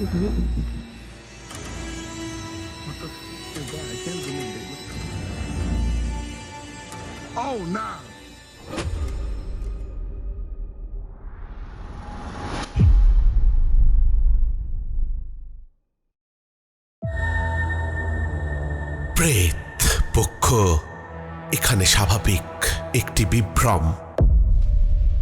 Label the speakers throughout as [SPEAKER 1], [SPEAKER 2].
[SPEAKER 1] Oh, nah.
[SPEAKER 2] প্রেত পক্ষ এখানে স্বাভাবিক একটি বিভ্রম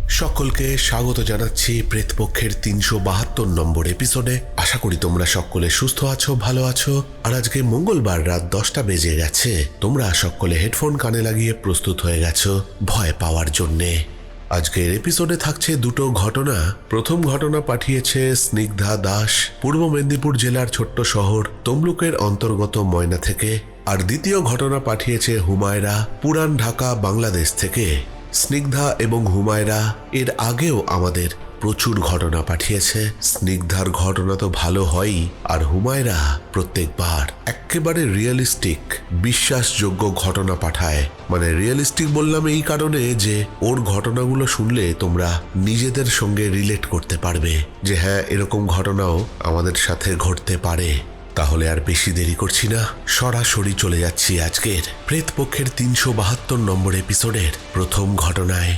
[SPEAKER 2] সকলকে স্বাগত জানাচ্ছি প্রেতপক্ষের তিনশো বাহাত্তর নম্বর এপিসোডে। আশা করি তোমরা সকলে সুস্থ আছো, ভালো আছো। আর আজকে মঙ্গলবার রাত দশটা বেজে গেছে। তোমরা সকলে হেডফোন কানে লাগিয়ে প্রস্তুত হয়ে গেছো ভয় পাওয়ার জন্যে। আজকের এপিসোডে থাকছে দুটো ঘটনা। প্রথম ঘটনা পাঠিয়েছে স্নিগ্ধা দাস, পূর্ব মেদিনীপুর জেলার ছোট্ট শহর তমলুকের অন্তর্গত ময়না থেকে। আর দ্বিতীয় ঘটনা পাঠিয়েছে হুমায়রা, পুরান ঢাকা, বাংলাদেশ থেকে। স্নিগ্ধা এবং হুমায়রা এর আগেও আমাদের প্রচুর ঘটনা পাঠিয়েছে। স্নিগ্ধার ঘটনা তো ভালো হয়ই, আর হুমায়রা প্রত্যেকবার একেবারে রিয়েলিস্টিক বিশ্বাসযোগ্য ঘটনা পাঠায়। মানে রিয়েলিস্টিক বললাম এই কারণে যে ওর ঘটনাগুলো শুনলে তোমরা নিজেদের সঙ্গে রিলেট করতে পারবে যে হ্যাঁ এরকম ঘটনাও আমাদের সাথে ঘটতে পারে। তাহলে আর বেশি দেরি করছি না। সরাসরি চলে যাচ্ছি আজকের প্রেতপক্ষের তিনশো বাহাত্তর নম্বর এপিসোডের প্রথম ঘটনায়।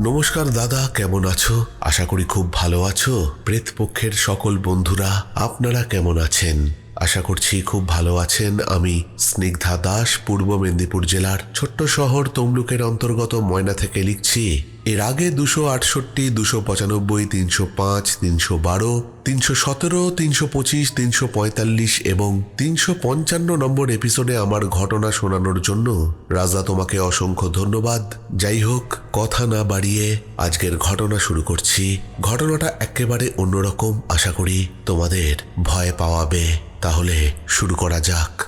[SPEAKER 2] নমস্কার দাদা, কেমন আছো? আশা করি খুব ভালো আছো। প্রেতপক্ষের সকল বন্ধুরা, আপনারা কেমন আছেন? আশা করছি খুব ভালো আছেন। আমি স্নিগ্ধা দাস, পূর্ব মেদিনীপুর জেলার ছোট্ট শহর তমলুকের অন্তর্গত ময়না থেকে লিখছি, এর আগে দুশো আটষট্টি, দুশো পঁচানব্বই, তিনশো পাঁচ, তিনশো বারো, তিনশো সতেরো, তিনশো পঁচিশ, তিনশো পঁয়তাল্লিশ এবং তিনশো পঞ্চান্ন নম্বর এপিসোডে আমার ঘটনা শোনানোর জন্য রাজা তোমাকে অসংখ্য ধন্যবাদ। যাই হোক, কথা না বাড়িয়ে আজকের ঘটনা শুরু করছি। ঘটনাটা একেবারে অন্যরকম, আশা করি তোমাদের ভয় পাওয়াবে। তাহলে শুরু করা যাক।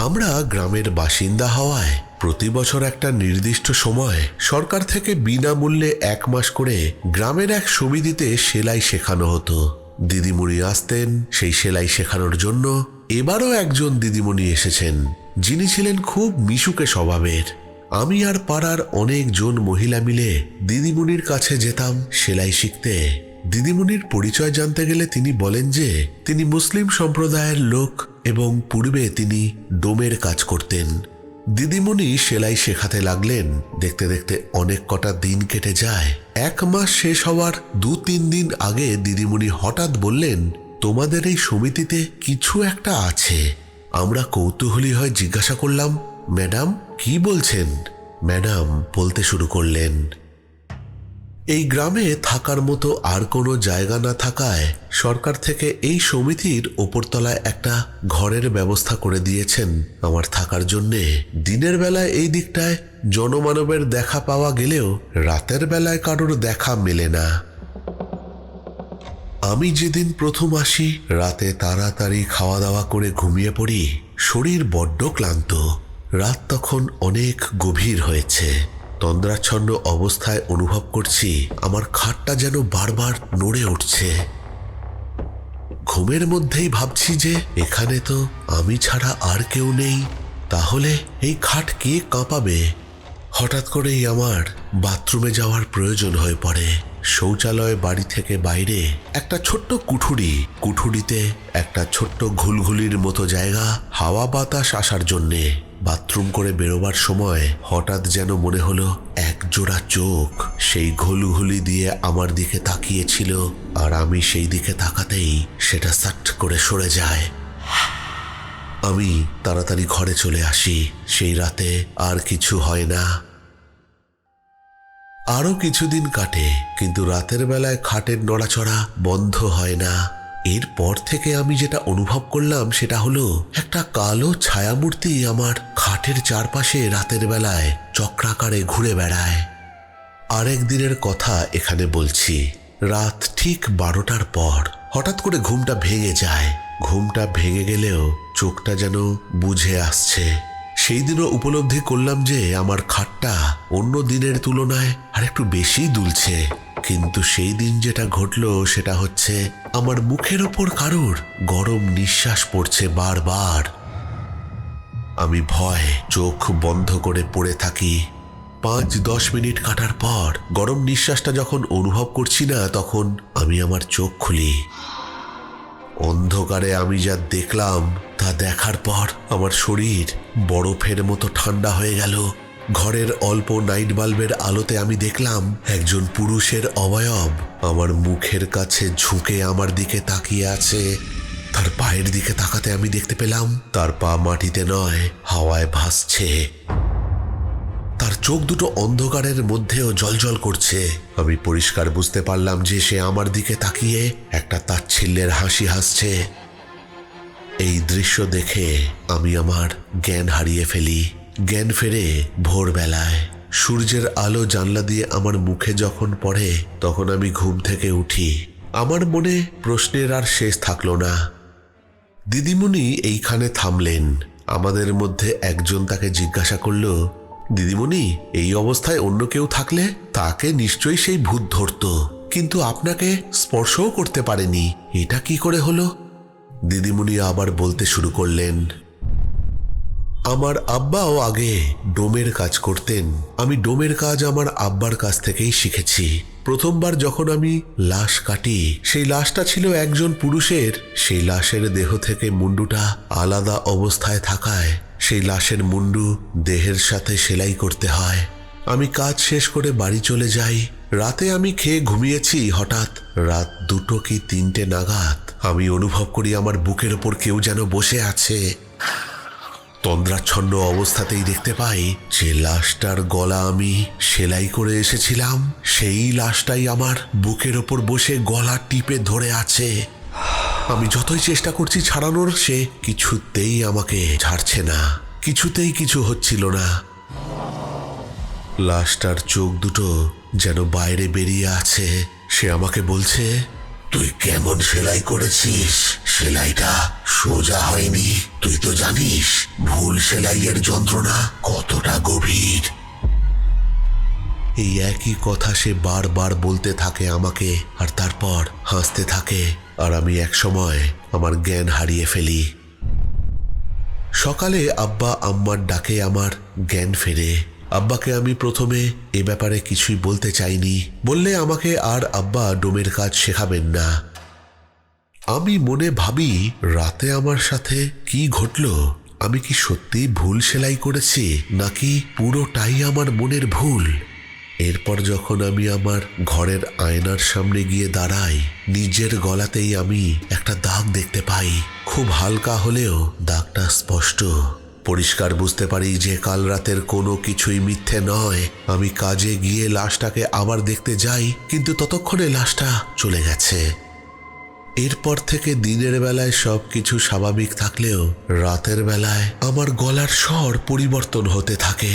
[SPEAKER 2] আমরা গ্রামের বাসিন্দা হওয়ায় প্রতি বছর একটা নির্দিষ্ট সময় সরকার থেকে বিনামূল্যে এক মাস করে গ্রামের এক সমিতিতে সেলাই শেখানো হতো। দিদিমণি আসতেন সেই সেলাই শেখানোর জন্য। এবারও একজন দিদিমণি এসেছেন। যিনি ছিলেন খুব মিশুকে স্বভাবের। আমি আর পাড়ার অনেকজন মহিলা মিলে দিদিমণির কাছে যেতাম সেলাই শিখতে। দিদিমণির পরিচয় জানতে গেলে তিনি বলেন যে, তিনি মুসলিম সম্প্রদায়ের লোক এবং পূর্বে তিনি ডোমের কাজ করতেন। দিদিমণি সেলাই শেখাতে লাগলেন। দেখতে দেখতে অনেক কটা দিন কেটে যায়। এক মাস শেষ হওয়ার দু তিন দিন আগে দিদিমণি হঠাৎ বললেন, তোমাদের এই সমিতিতে কিছু একটা আছে। আমরা কৌতূহলী হয়ে জিজ্ঞাসা করলাম, ম্যাডাম, কি বলছেন? ম্যাডাম, বলতে শুরু করলেন। এই গ্রামে থাকার মতো আর কোনো জায়গা না থাকায় সরকার থেকে এই সমিতির ওপরতলায় একটা ঘরের ব্যবস্থা করে দিয়েছেন। আমার থাকার জন্যে দিনের বেলায় এই দিকটায় জনমানবের দেখা পাওয়া গেলেও রাতের বেলায় কারোর দেখা মেলে না। আমি যেদিন প্রথম আসি, রাতে তাড়াতাড়ি খাওয়া দাওয়া করে ঘুমিয়ে পড়ি, শরীর বড্ড ক্লান্ত। রাত তখন অনেক গভীর হয়েছে। তন্দ্রাচ্ছন্ন অবস্থায় অনুভব করছি, আমার খাটটা যেন বারবার নড়ে উঠছে। ঘুমের মধ্যেই ভাবছি যে, এখানে তো আমি ছাড়া আর কেউ নেই, তাহলে এই খাট কে কাঁপাবে? হঠাৎ করেই আমার বাথরুমে যাওয়ার প্রয়োজন হয়ে পড়ে। শৌচালয় বাড়ি থেকে বাইরে একটা ছোট্ট কুঠুরি, কুঠুরিতে একটা ছোট্ট ঘুলঘুলির মতো জায়গা, হাওয়া বাতাস আসার জন্যে। বাথরুম করে বেরোবার সময় হঠাৎ যেন মনে হলো এক জোড়া চোখ সেই ঘুলঘুলি দিয়ে আমার দিকে তাকিয়েছিল আর আমি সেই দিকে তাকাতেই সেটা সাট করে সরে যায়। আমি তাড়াতাড়ি ঘরে চলে আসি, সেই রাতে আর কিছু হয় না। আরও কিছুদিন কাটে, কিন্তু রাতের বেলায় খাটের নড়াচড়া বন্ধ হয় না। এরপর থেকে আমি যেটা অনুভব করলাম সেটা হলো একটা কালো ছায়ামূর্তি আমার খাটের চারপাশে রাতের বেলায় চক্রাকারে ঘুরে বেড়ায়। আরেক দিনের কথা এখানে বলছি। রাত ঠিক বারোটার পর হঠাৎ করে ঘুমটা ভেঙে যায়। ঘুমটা ভেঙে গেলেও চোখটা যেন বুঝে আসছে। সেই দিনও উপলব্ধি করলাম যে আমার খাটটা অন্য দিনের তুলনায় আর একটু বেশি দুলছে। কিন্তু সেই দিন যেটা ঘটলো সেটা হচ্ছে আমার মুখের ওপর কারুর গরম নিঃশ্বাস পড়ছে বারবার। আমি ভয় চোখ বন্ধ করে পড়ে থাকি। পাঁচ দশ মিনিট কাটার পর গরম নিঃশ্বাসটা যখন অনুভব করছি না, তখন আমি আমার চোখ খুলি। অন্ধকারে আমি যা দেখলাম তা দেখার পর আমার শরীর বরফের মতো ঠান্ডা হয়ে গেল। ঘরের অল্প নাইট বাল্বের আলোতে আমি দেখলাম একজন পুরুষের অবয়ব আমার মুখের কাছে ঝুঁকে আমার দিকে তাকিয়ে আছে। তার পায়ের দিকে তাকাতে আমি দেখতে পেলাম, তার পা মাটিতে নয়, হাওয়ায় ভাসছে। চোখ দুটো অন্ধকারের মধ্যেও জলজল করছে। আমি পরিষ্কার বুঝতে পারলাম যে সে আমার দিকে তাকিয়ে একটা তাচ্ছিল্যের হাসি হাসছে। এই দৃশ্য দেখে আমি আমার জ্ঞান হারিয়ে ফেলি। জ্ঞান ফেরে ভোরবেলায় সূর্যের আলো জানলা দিয়ে আমার মুখে যখন পড়ে, তখন আমি ঘুম থেকে উঠি। আমার মনে প্রশ্নের আর শেষ থাকল না। দিদিমণি এইখানে থামলেন। আমাদের মধ্যে একজন তাকে জিজ্ঞাসা করল দিদিমণি, এই অবস্থায় অন্য কেউ থাকলে তাকে নিশ্চয়ই সেই ভূত ধরত। কিন্তু আপনাকে স্পর্শও করতে পারেনি। এটা কি করে হলো? দিদিমণি আবার বলতে শুরু করলেন আমার আব্বাও আগে ডোমের কাজ করতেন। আমি ডোমের কাজ আমার আব্বার কাছ থেকেই শিখেছি। প্রথমবার যখন আমি লাশ কাটি, সেই লাশটা ছিল একজন পুরুষের। সেই লাশের দেহ থেকে মুন্ডুটা আলাদা অবস্থায় থাকায়, সেই লাশের মুন্ডু দেহের সাথে সেলাই করতে হয়। আমি কাজ শেষ করে বাড়ি চলে যাই। রাতে আমি খেয়ে ঘুমিয়েছি, হঠাৎ রাত দুটো কি তিনটে নাগাদ। আমি অনুভব করি আমার বুকের ওপর কেউ যেন বসে আছে। তন্দ্রাচ্ছন্ন অবস্থাতেই দেখতে পাই যে লাশটার গলা আমি সেলাই করে এসেছিলাম। সেই লাশটাই আমার বুকের ওপর বসে গলা টিপে ধরে আছে। আমি যতই চেষ্টা করছি ছাড়ানোর, সে কিছুতেই আমাকে ছাড়ছে না। কিছুতেই কিছু হচ্ছিল না। লাশটার চোখ দুটো যেন বাইরে বেরিয়ে আছে। সে আমাকে বলছে তুই কেমন সেলাই করেছিস? সেলাইটা সোজা হয়নি। তুই তো জানিস, ভুল সেলাইয়ের যন্ত্রণা কতটা গভীর। এই একই কথা সে বারবার বলতে থাকে আমাকে, আর তারপর হাসতে থাকে, আর আমি একসময় আমার জ্ঞান হারিয়ে ফেলি। সকালে আব্বা আম্মার ডাকে আমার জ্ঞান ফেরে। আব্বাকে আমি প্রথমে এ ব্যাপারে কিছুই বলতে চাইনি। বললে আমাকে আর আব্বা ডোমের কাজ শেখাবেন না। আমি মনে ভাবি, রাতে আমার সাথে কি ঘটল? আমি কি সত্যি ভুল সেলাই করেছি, নাকি পুরোটাই আমার মনের ভুল? এরপর যখন আমি আমার ঘরের আয়নার সামনে গিয়ে দাঁড়াই, নিজের গলাতেই আমি একটা দাগ দেখতে পাই। খুব হালকা হলেও দাগটা স্পষ্ট। পরিষ্কার বুঝতে পারি যে কাল রাতের কোনো কিছুই মিথ্যে নয়। আমি কাজে গিয়ে লাশটাকে আবার দেখতে যাই, কিন্তু ততক্ষণে লাশটা চলে গেছে। এরপর থেকে দিনের বেলায় সব কিছু স্বাভাবিক থাকলেও রাতের বেলায় আমার গলার স্বর পরিবর্তন হতে থাকে।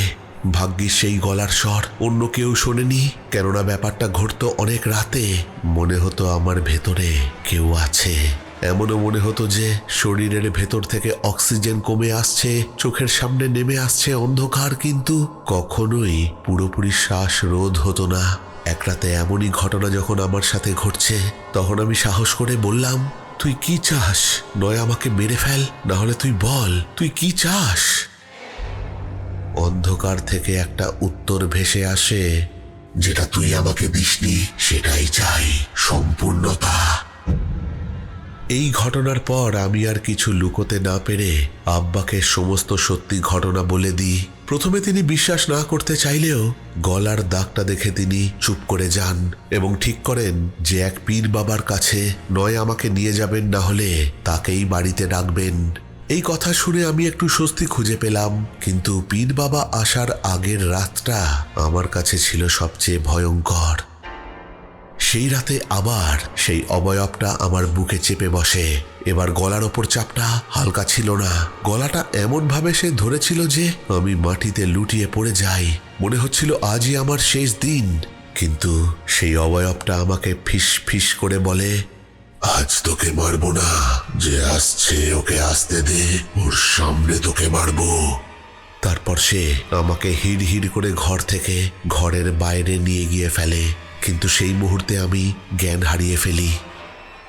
[SPEAKER 2] ভাগ্যিস সেই গলার স্বর অন্য কেউ শোনেনি, কেননা ব্যাপারটা ঘটত অনেক রাতে। মনে হতো আমার ভেতরে কেউ আছে। এমনও মনে হতো যে শরীরের ভেতর থেকে অক্সিজেন কমে আসছে, চোখের সামনে নেমে আসছে অন্ধকার, কিন্তু কখনোই পুরোপুরি শ্বাস রোধ হতো না। এক রাতে এমনই ঘটনা যখন আমার সাথে ঘটছে, তখন আমি সাহস করে বললাম, তুই কি চাস? নয় আমাকে মেরে ফেল, না হলে তুই বল, তুই কি চাস? অন্ধকার থেকে একটা উত্তর ভেসে আসে, যেটা তুই আমাকে দিসনি, সেটাই চাই, সম্পূর্ণতা। এই ঘটনার পর আমি আর কিছু লুকোতে না পেরে আব্বাকে সমস্ত সত্যি ঘটনা বলে দিই। প্রথমে তিনি বিশ্বাস না করতে চাইলেও গলার দাগটা দেখে তিনি চুপ করে যান এবং ঠিক করেন যে এক পীর বাবার কাছে নয় আমাকে নিয়ে যাবেন না হলে তাকেই বাড়িতে ডাকবেন এই কথা শুনে আমি একটু স্বস্তি খুঁজে পেলাম, কিন্তু পীর বাবা আসার আগের রাতটা আমার কাছে ছিল সবচেয়ে ভয়ঙ্কর। সেই রাতে আবার সেই অবয়বটা আমার বুকে চেপে বসে। এবার গলার ওপর চাপটা হালকা ছিল না। গলাটা এমনভাবে সে ধরেছিল যে আমি মাটিতে লুটিয়ে পড়ে যাই। মনে হচ্ছিল আজই আমার শেষ দিন। কিন্তু সেই অবয়বটা আমাকে ফিস ফিস করে বলে, আজ তোকে মারবো না। যে আসছে ওকে আসতে দে। ওর সামনে তোকে মারবো। তারপর সে আমাকে হিড় হিড় করে ঘর থেকে ঘরের বাইরে নিয়ে গিয়ে ফেলে। কিন্তু সেই মুহূর্তে আমি জ্ঞান হারিয়ে ফেলি।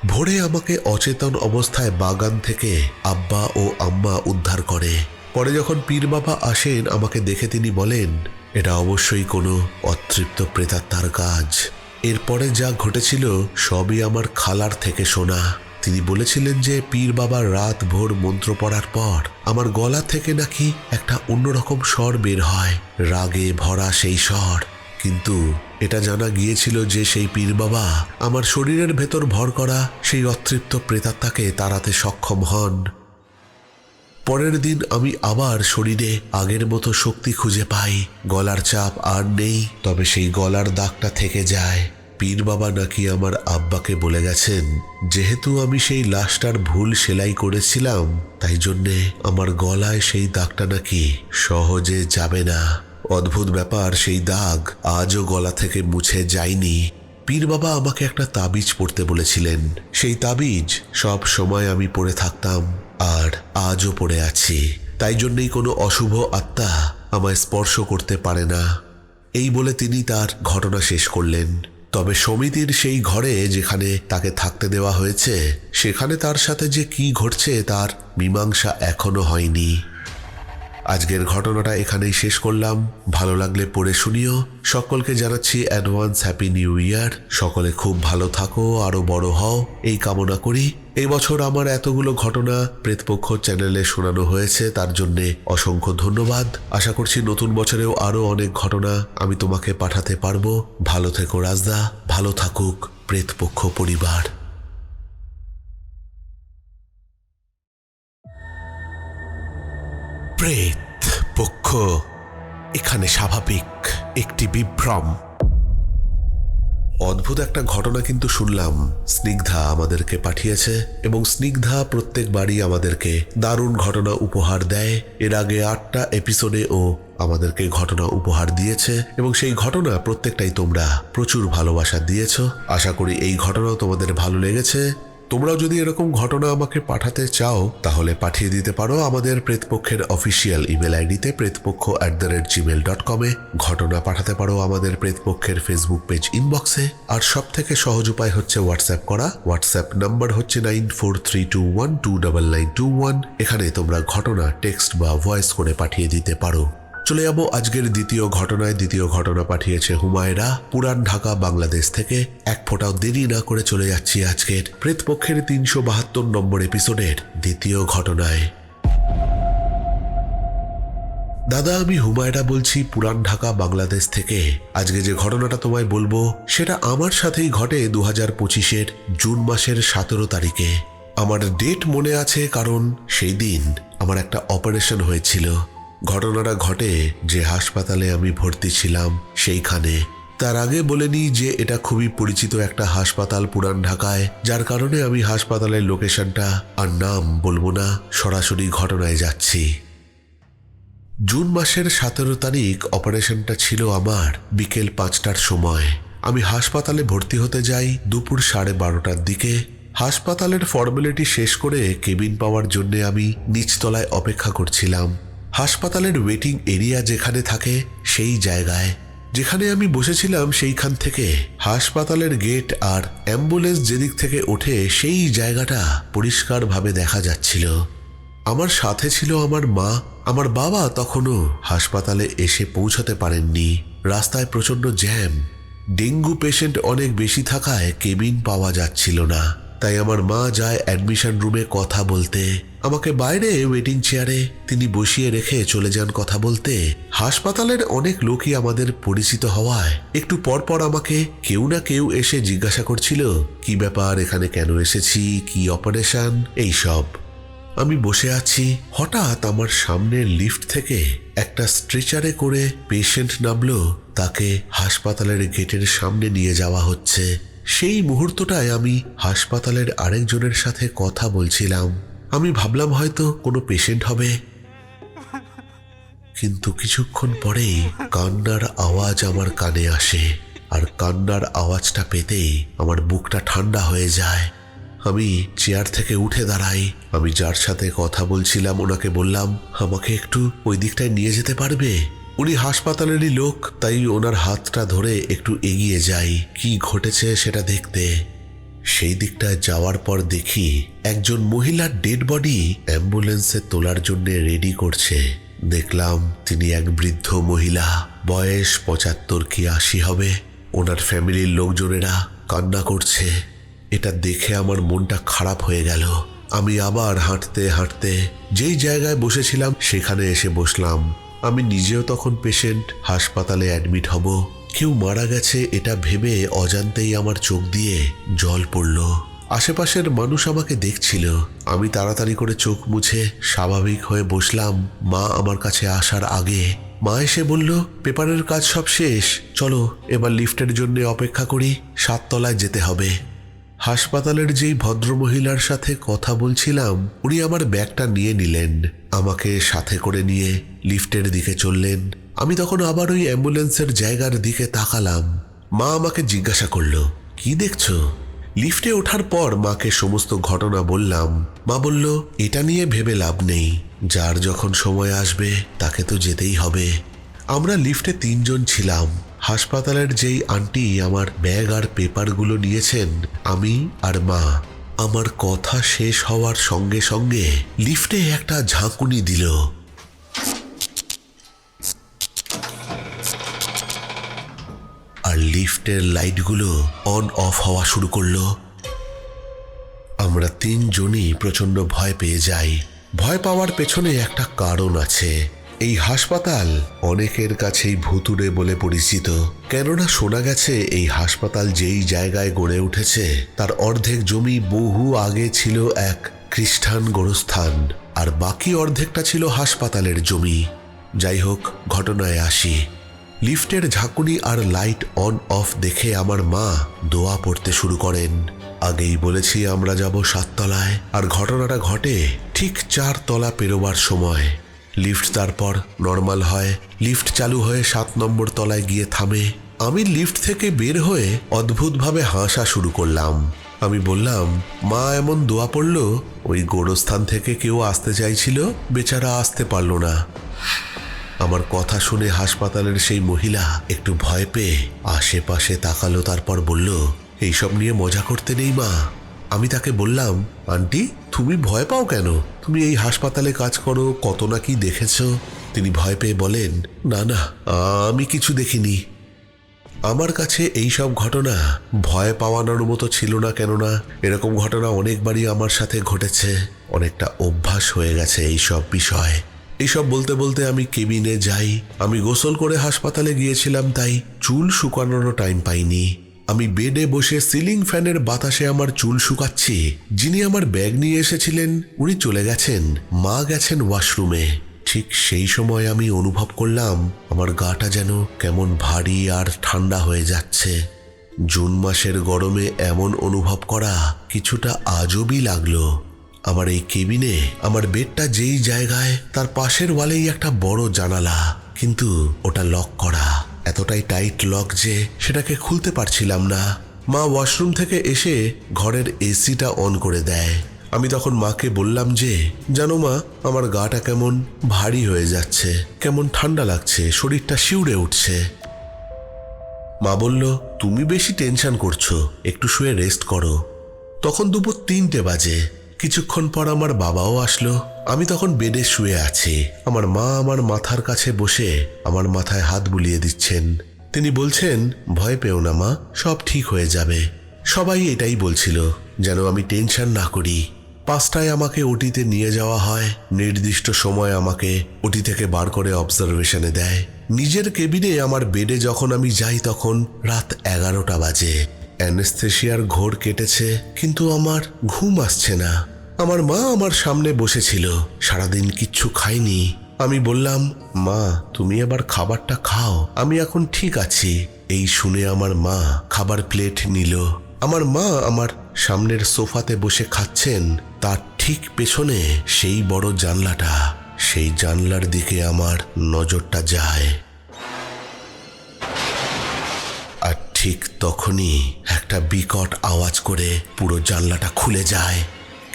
[SPEAKER 2] ভোরে আমাকে অচেতন অবস্থায় বাগান থেকে আব্বা ও আম্মা উদ্ধার করে। পরে যখন পীর বাবা আসেন, আমাকে দেখে তিনি বলেন, এটা অবশ্যই কোনো অতৃপ্ত প্রেতাত্মার কাজ। এরপরে যা ঘটেছিল সবই আমার খালার থেকে শোনা। তিনি বলেছিলেন যে, পীর বাবার রাত ভোর মন্ত্র পড়ার পর আমার গলা থেকে নাকি একটা অন্যরকম স্বর বের হয়। রাগে ভরা সেই স্বর। কিন্তু এটা জানা গিয়েছিল যে সেই পীর বাবা আমার শরীরের ভেতর ভর করা সেই অতৃপ্ত প্রেতাত্মাকে তাড়াতে সক্ষম হন। পরের দিন আমি আবার শরীরে আগের মতো শক্তি খুঁজে পাই, গলার চাপ আর নেই, তবে সেই গলার দাগটা থেকে যায়। পীর বাবা নাকি আমার আব্বাকে বলে গেছেন, যেহেতু আমি সেই লাশটার ভুল সেলাই করেছিলাম, তাই জন্যে আমার গলায় সেই দাগটা নাকি সহজে যাবে না। অদ্ভুত ব্যাপার, সেই দাগ আজও গলা থেকে মুছে যায়নি। পীর বাবা আমাকে একটা তাবিজ পড়তে বলেছিলেন। সেই তাবিজ সব সময় আমি পড়ে থাকতাম আর আজও পড়ে আছি। তাই জন্যই কোনো অশুভ আত্মা আমায় স্পর্শ করতে পারে না। এই বলে তিনি তার ঘটনা শেষ করলেন। তবে সমিতির সেই ঘরে যেখানে তাকে থাকতে দেওয়া হয়েছে, সেখানে তার সাথে যে কি ঘটছে তার মীমাংসা এখনও হয়নি। আজকের ঘটনাটা এখানেই শেষ করলাম। ভালো লাগলে পড়ে শুনিও। সকলকে জানাচ্ছি অ্যাডভান্স হ্যাপি নিউ ইয়ার। সকলে খুব ভালো থাকো আরও বড় হও। এই কামনা করি। এই বছর আমার এতগুলো ঘটনা প্রেতপক্ষ চ্যানেলে শোনানো হয়েছে, তার জন্যে অসংখ্য ধন্যবাদ। আশা করছি নতুন বছরেও আরও অনেক ঘটনা আমি তোমাকে পাঠাতে পারব। ভালো থেকো রাজদা, ভালো থাকুক প্রেতপক্ষ পরিবার। প্রেত পক্ষ, এখানে স্বাভাবিক একটি বিভ্রম। অদ্ভুত একটা ঘটনা কিন্তু শুনলাম। স্নিগ্ধা আমাদেরকে পাঠিয়েছে এবং স্নিগ্ধা প্রত্যেকবারই আমাদেরকে দারুণ ঘটনা উপহার দেয়। এর আগে আটটা এপিসোডে ও আমাদেরকে ঘটনা উপহার দিয়েছে এবং সেই ঘটনা প্রত্যেকটাই তোমরা প্রচুর ভালোবাসা দিয়েছ। আশা করি এই ঘটনাও তোমাদের ভালো লেগেছে। তোমরাও যদি এরকম ঘটনা আমাকে পাঠাতে চাও, তাহলে পাঠিয়ে দিতে পারো আমাদের প্রেতপক্ষের অফিসিয়াল ইমেল আইডিতে Pretpaksha at the rate Gmail dot কমে ঘটনা পাঠাতে পারো আমাদের প্রেতপক্ষের ফেসবুক পেজ ইনবক্সে আর সব থেকে সহজ উপায় হচ্ছে হোয়াটসঅ্যাপ করা। হোয়াটসঅ্যাপ নাম্বার হচ্ছে nine four three two one two double nine two one এখানে তোমরা ঘটনা টেক্সট বা ভয়েস করে পাঠিয়ে দিতে পারো। চলে যাব আজকের দ্বিতীয় ঘটনায়। দ্বিতীয় ঘটনা পাঠিয়েছে হুমায়রা। পুরান ঢাকা, বাংলাদেশ থেকে এক ফোঁটাও দেরি না করে চলে যাচ্ছি আজকের প্রেতপক্ষের তিনশো বাহাত্তর নম্বর এপিসোডের দ্বিতীয় ঘটনায়। দাদা, আমি হুমায়রা বলছি, পুরান ঢাকা, বাংলাদেশ থেকে। আজকে যে ঘটনাটা তোমায় বলব, সেটা আমার সাথেই ঘটে দু হাজার পঁচিশের জুন মাসের সতেরো তারিখে। আমার ডেট মনে আছে, কারণ সেই দিন আমার একটা অপারেশন হয়েছিল। ঘটনাটা ঘটে যে হাসপাতালে আমি ভর্তি ছিলাম সেইখানে। তার আগে বলে নিই যে এটা খুবই পরিচিত একটা হাসপাতাল পুরান ঢাকায়, যার কারণে আমি হাসপাতালের লোকেশনটা আর নাম বলব না, সরাসরি ঘটনায় যাচ্ছি। জুন মাসের সতেরো তারিখ অপারেশনটা ছিল আমার বিকেল পাঁচটার সময়। আমি হাসপাতালে ভর্তি হতে যাই দুপুর সাড়ে বারোটার দিকে। হাসপাতালের ফর্মালিটি শেষ করে কেবিন পাওয়ার জন্য আমি নিচতলায় অপেক্ষা করছিলাম। হাসপাতালের ওয়েটিং এরিয়া যেখানে থাকে, সেই জায়গায়। যেখানে আমি বসেছিলাম, সেইখান থেকে। হাসপাতালের গেট আর অ্যাম্বুলেন্স যেদিক থেকে ওঠে, সেই জায়গাটা পরিষ্কারভাবে দেখা যাচ্ছিল। আমার সাথে ছিল আমার মা, আমার বাবা তখনও হাসপাতালে এসে পৌঁছাতে পারেননি। রাস্তায় প্রচণ্ড জ্যাম। ডেঙ্গু পেশেন্ট অনেক বেশি থাকায় কেবিন পাওয়া যাচ্ছিল না। তাই আমার মা যায় অ্যাডমিশন রুমে কথা বলতে। আমাকে বাইরে ওয়েটিং চেয়ারে তিনি বসিয়ে রেখে চলে যান কথা বলতে। হাসপাতালের অনেক লোকই আমাদের পরিচিত হওয়ায় একটু পরপর আমাকে কেউ না কেউ এসে জিজ্ঞাসা করছিল, কি ব্যাপার? এখানে কেন এসেছি? কি অপারেশন এইসব। আমি বসে আছি। হঠাৎ আমার সামনের লিফট থেকে একটা স্ট্রেচারে করে পেশেন্ট নামলো। তাকে হাসপাতালের গেটের সামনে নিয়ে যাওয়া হচ্ছে। সেই মুহূর্তটায় আমি হাসপাতালের আরেকজনের সাথে কথা বলছিলাম। আমি ভাবলাম হয়তো কোনো পেশেন্ট হবে। কিন্তু কিছুক্ষণ পরেই কান্নার আওয়াজ আমার কানে আসে আর কান্নার আওয়াজটা পেতেই আমার বুকটা ঠান্ডা হয়ে যায়। আমি চেয়ার থেকে উঠে দাঁড়াই। আমি যার সাথে কথা বলছিলাম, ওনাকে বললাম, আমাকে একটু ওই দিকটায় নিয়ে যেতে পারবে? উনি হাসপাতালেরই লোক, তাই ওনার হাতটা ধরে একটু এগিয়ে যাই। কি ঘটেছে সেটা দেখতে। সেই দিকটায় যাওয়ার পর দেখি একজন মহিলার ডেড বডি অ্যাম্বুলেন্সে তোলার জন্য রেডি করছে। দেখলাম তিনি এক বৃদ্ধ মহিলা, বয়স পঁচাত্তর কি আশি হবে। ওনার ফ্যামিলির লোকজনেরা কান্না করছে। এটা দেখে আমার মনটা খারাপ হয়ে গেল। আমি আবার হাঁটতে হাঁটতে যেই জায়গায় বসেছিলাম, সেখানে এসে বসলাম। আমি নিজেও তখন পেশেন্ট হাসপাতালে অ্যাডমিট হব। কেউ মারা গেছে, এটা ভেবে অজান্তেই আমার চোখ দিয়ে জল পড়ল। আশেপাশের মানুষ আমাকে দেখছিল। আমি তাড়াতাড়ি করে চোখ মুছে স্বাভাবিক হয়ে বসলাম। মা আমার কাছে আসার আগে। মা এসে বলল, পেপারের কাজ সব শেষ। চলো, এবার লিফটের জন্য অপেক্ষা করি। সাততলায় যেতে হবে। হাসপাতালের যেই ভদ্রমহিলার সাথে কথা বলছিলাম, উনি আমার ব্যাগটা নিয়ে নিলেন। আমাকে সাথে করে নিয়ে লিফটের দিকে চললেন। আমি তখন আবার ওই অ্যাম্বুলেন্সের জায়গার দিকে তাকালাম। মা আমাকে জিজ্ঞাসা করল, কি দেখছ? লিফটে ওঠার পর মাকে সমস্ত ঘটনা বললাম। মা বলল, এটা নিয়ে ভেবে লাভ নেই। যার যখন সময় আসবে, তাকে তো যেতেই হবে। আমরা লিফটে তিনজন ছিলাম। হাসপাতালের যেই আন্টি আমার ব্যাগ আর পেপারগুলো নিয়েছেন, আমি আর মা, আমার কথা শেষ হওয়ার সঙ্গে সঙ্গে লিফটে একটা ঝাঁকুনি দিল। আর লিফটের লাইটগুলো অন অফ হওয়া শুরু করল। আমরা তিনজনই প্রচণ্ড ভয় পেয়ে যাই। ভয় পাওয়ার পেছনে একটা কারণ আছে। এই হাসপাতাল অনেকের কাছেই ভুতুড়ে বলে পরিচিত। কেননা শোনা গেছে, এই হাসপাতাল যেই জায়গায় গড়ে উঠেছে, তার অর্ধেক জমি বহু আগে ছিল এক খ্রিস্টান গোরস্থান, আর বাকি অর্ধেকটা ছিল হাসপাতালের জমি। যাই হোক, ঘটনায় আসি। লিফটের ঝাঁকুনি আর লাইট অন অফ দেখে আমার মা দোয়া পড়তে শুরু করেন। আগেই বলেছি আমরা যাব সাততলায়, আর ঘটনাটা ঘটে ঠিক চার তলা পেরোবার সময়। লিফট তারপর নর্মাল হয়। লিফট চালু হয়ে সাত নম্বর তলায় গিয়ে থামে। আমি লিফট থেকে বের হয়ে অদ্ভুতভাবে হাসা শুরু করলাম। আমি বললাম, মা, এমন দোয়া পড়ল? ওই গোরস্থান থেকে কেউ আসতে চাইছিল? বেচারা আসতে পারল না। আমার কথা শুনে হাসপাতালের সেই মহিলা একটু ভয় পেয়ে আশেপাশে তাকালো, তারপর বলল, এইসব নিয়ে মজা করতে নেই মা। আমি তাকে বললাম, আন্টি তুমি ভয় পাও কেন? তুমি এই হাসপাতালে কাজ করো, কত না কি দেখেছ? তিনি ভয় পেয়ে বলেন, না না, আমি কিছু দেখিনি। আমার কাছে এই সব ঘটনা ভয় পাওয়ানোর মতো ছিল না কেননা এরকম ঘটনা অনেকবারই আমার সাথে ঘটেছে। অনেকটা অভ্যাস হয়ে গেছে এই সব বিষয়। এইসব বলতে বলতে আমি কেবিনে যাই। আমি গোসল করে হাসপাতালে গিয়েছিলাম, তাই চুল শুকানোরও টাইম পাইনি। আমি বেডে বসে সিলিং ফ্যানের বাতাসে আমার চুল শুকাচ্ছি। যিনি আমার ব্যাগ নিয়ে এসেছিলেন, উনি চলে গেছেন। মা গেছেন ওয়াশরুমে। ঠিক সেই সময় আমি অনুভব করলাম, আমার গাটা যেন কেমন ভারী আর ঠান্ডা হয়ে যাচ্ছে। জুন মাসের গরমে এমন অনুভব করা কিছুটা আজবই লাগল। আমার এই কেবিনে, আমার বেডটা যেই জায়গায়, তার পাশের ওয়ালেই একটা বড় জানালা। কিন্তু ওটা লক করা। এতটাই টাইট লক যে সেটাকে খুলতে পারছিলাম না। মা ওয়াশরুম থেকে এসে ঘরের এসিটা অন করে দেয়। আমি তখন মাকে বললাম যে, জানো মা, আমার গাটা কেমন ভারী হয়ে যাচ্ছে, কেমন ঠান্ডা লাগছে, শরীরটা শিউরে উঠছে। মা বলল, তুমি বেশি টেনশন করছ, একটু শুয়ে রেস্ট করো। তখন দুপুর তিনটে বাজে। কিছুক্ষণ পর আমার বাবাও আসলো। আমি তখন বেডে শুয়ে আছি। আমার মা আমার মাথার কাছে বসে আমার মাথায় হাত বুলিয়ে দিচ্ছেন। তিনি বলছেন, ভয় পেও না মা, সব ঠিক হয়ে যাবে। সবাই এটাই বলছিল, যেন আমি টেনশন না করি। পাঁচটায় আমাকে ওটিতে নিয়ে যাওয়া হয়। নির্দিষ্ট সময় আমাকে ওটি থেকে বার করে অবজারভেশনে দেয়। নিজের কেবিনে আমার বেডে যখন আমি যাই তখন রাত এগারোটা বাজে। অ্যানেস্থেশিয়ার ঘোর কেটেছে, কিন্তু আমার ঘুম আসছে না। আমার মা আমার সামনে বসেছিল। সারাদিন কিচ্ছু খাইনি। আমি বললাম, মা, তুমি এবার খাবারটা খাও। আমি এখন ঠিক আছি। এই শুনে আমার মা খাবার প্লেট নিল। আমার মা আমার সামনের সোফাতে বসে খাচ্ছেন। তার ঠিক পেছনে সেই বড় জানলাটা। সেই জানলার দিকে আমার নজরটা যায়। আর ঠিক তখনই একটা বিকট আওয়াজ করে পুরো জানলাটা খুলে যায়।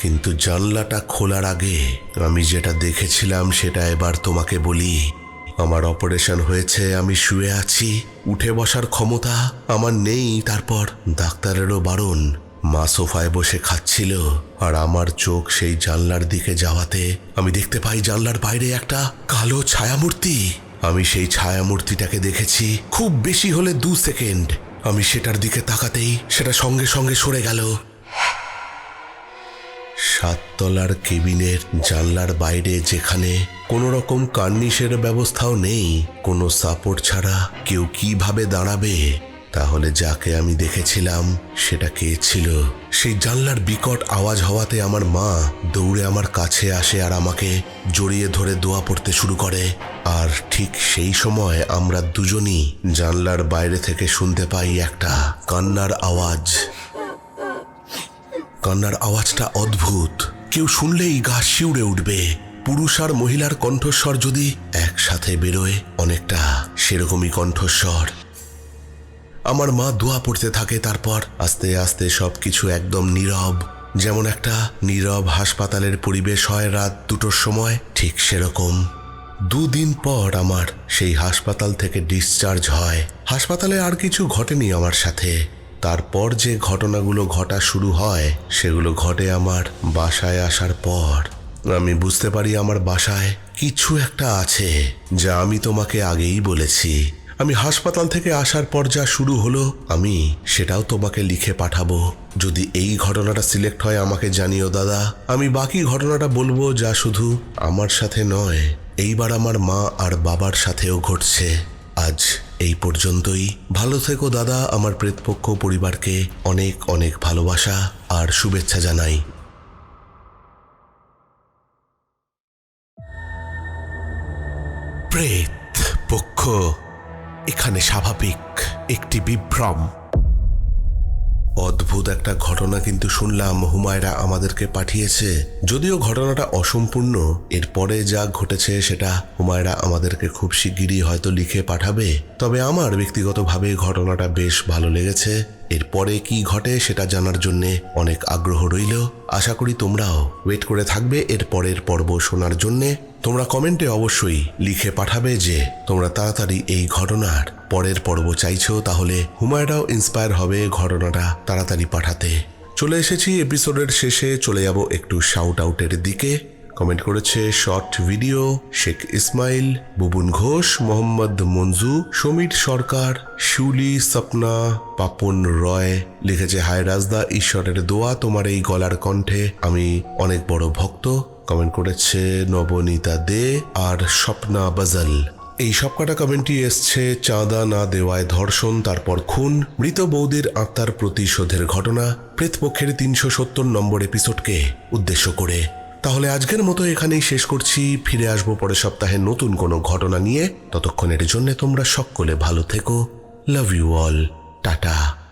[SPEAKER 2] কিন্তু জানলাটা খোলার আগে আমি যেটা দেখেছিলাম সেটা এবার তোমাকে বলি। আমার অপারেশন হয়েছে, আমি শুয়ে আছি। উঠে বসার ক্ষমতা আমার নেই। তারপর ডাক্তারেরও বারণ। মা সোফায় বসে খাচ্ছিল আর আমার চোখ সেই জানলার দিকে যাওয়াতে আমি দেখতে পাই জানলার বাইরে একটা কালো ছায়ামূর্তি। আমি সেই ছায়ামূর্তিটাকে দেখেছি খুব বেশি হলে দু সেকেন্ড। আমি সেটার দিকে তাকাতেই সেটা সঙ্গে সঙ্গে সরে গেল। সাততলার কেবিনের জানলার বাইরে যেখানে কোনো রকম কার্নিশের ব্যবস্থাও নেই, কোনো সাপোর্ট ছাড়া কেউ কীভাবে দাঁড়াবে? তাহলে যাকে আমি দেখেছিলাম, সেটা কে ছিল? সেই জানলার বিকট আওয়াজ হওয়াতে আমার মা দৌড়ে আমার কাছে আসে আর আমাকে জড়িয়ে ধরে দোয়া পড়তে শুরু করে। আর ঠিক সেই সময় আমরা দুজনই জানলার বাইরে থেকে শুনতে পাই একটা কান্নার আওয়াজ। কান্নার আওয়াজটা অদ্ভুত। কেউ শুনলেই গা শিউড়ে উঠবে। পুরুষ আর মহিলার কণ্ঠস্বর যদি একসাথে বেরোয়, অনেকটা সেরকমই কণ্ঠস্বর। আমার মা দোয়া পড়তে থাকে, তারপর আস্তে আস্তে সব কিছু একদম নীরব। যেমন একটা নীরব হাসপাতালের পরিবেশ হয় রাত দুটোর সময়, ঠিক সেরকম। দুদিন পর আমার সেই হাসপাতাল থেকে ডিসচার্জ হয়। হাসপাতালে আর কিছু ঘটেনি আমার সাথে। তারপর যে ঘটনাগুলো ঘটা শুরু হয়, সেগুলো ঘটে আমার বাসায় আসার পর। আমি বুঝতে পারি আমার বাসায় কিছু একটা আছে, যা আমি তোমাকে আগেই বলেছি। আমি হাসপাতাল থেকে আসার পর যা শুরু হলো, আমি সেটাও তোমাকে লিখে পাঠাবো। যদি এই ঘটনাটা সিলেক্ট হয়, আমাকে জানিও দাদা। আমি বাকি ঘটনাটা বলব যা শুধু আমার সাথে নয়, এইবার আমার মা আর বাবার সাথেও ঘটছে। আজ এই পর্যন্তই। ভালো থেকো দাদা, আমার প্রেতপক্ষ পরিবারকে অনেক অনেক ভালোবাসা আর শুভেচ্ছা জানাই। প্রেত পক্ষ এখানে স্বাভাবিক একটি বিভ্রম। অদ্ভুত একটা ঘটনা কিন্তু শুনলাম, হুমায়রা আমাদেরকে পাঠিয়েছে। যদিও ঘটনাটা অসম্পূর্ণ, এরপরে যা ঘটেছে সেটা হুমায়রা আমাদেরকে খুব শিগগিরই হয়তো লিখে পাঠাবে। তবে আমার ব্যক্তিগতভাবে ঘটনাটা বেশ ভালো লেগেছে। এরপরে কি ঘটে সেটা জানার জন্যে অনেক আগ্রহ রইল। আশা করি তোমরাও ওয়েট করে থাকবে এর পরের পর্ব শোনার জন্যে। তোমরা কমেন্টে অবশ্যই লিখে পাঠাবে যে তোমরা তাড়াতাড়ি এই ঘটনার পরের পর্ব চাইছো, তাহলে হুমায়রাও ইন্সপায়ার হবে ঘটনাটা তাড়াতাড়ি পাঠাতে। চলে এসেছি এপিসোডের শেষে, চলে যাব একটু শাউট আউটের দিকে। কমেন্ট করেছে শর্ট ভিডিও শেখ ইসমাইল, বুবুন ঘোষ, মোহাম্মদ মঞ্জু, সমীর সরকার শিউলি সপনা পাপন রয়। লিখেছে, হায় রাজদা, ঈশ্বরের দোয়া, তোমার এই গলার কণ্ঠে আমি অনেক বড় ভক্ত। কমেন্ট করেছে নবনীতা দে আর স্বপ্না বাজাল। এই সব সবকটা কমেন্টই এসছে, চাঁদা না দেওয়ায় ধর্ষণ, তারপর খুন, মৃত বৌদির আত্মার প্রতিশোধের ঘটনা, প্রেতপক্ষের তিনশো সত্তর নম্বর এপিসোডকে উদ্দেশ্য করে। তাহলে আজকের মতো এখানেই শেষ করছি, ফিরে আসব পরের সপ্তাহে নতুন কোনো ঘটনা নিয়ে। ততক্ষণের জন্য তোমরা সকলে ভালো থেকো, লাভ ইউ অল, টাটা।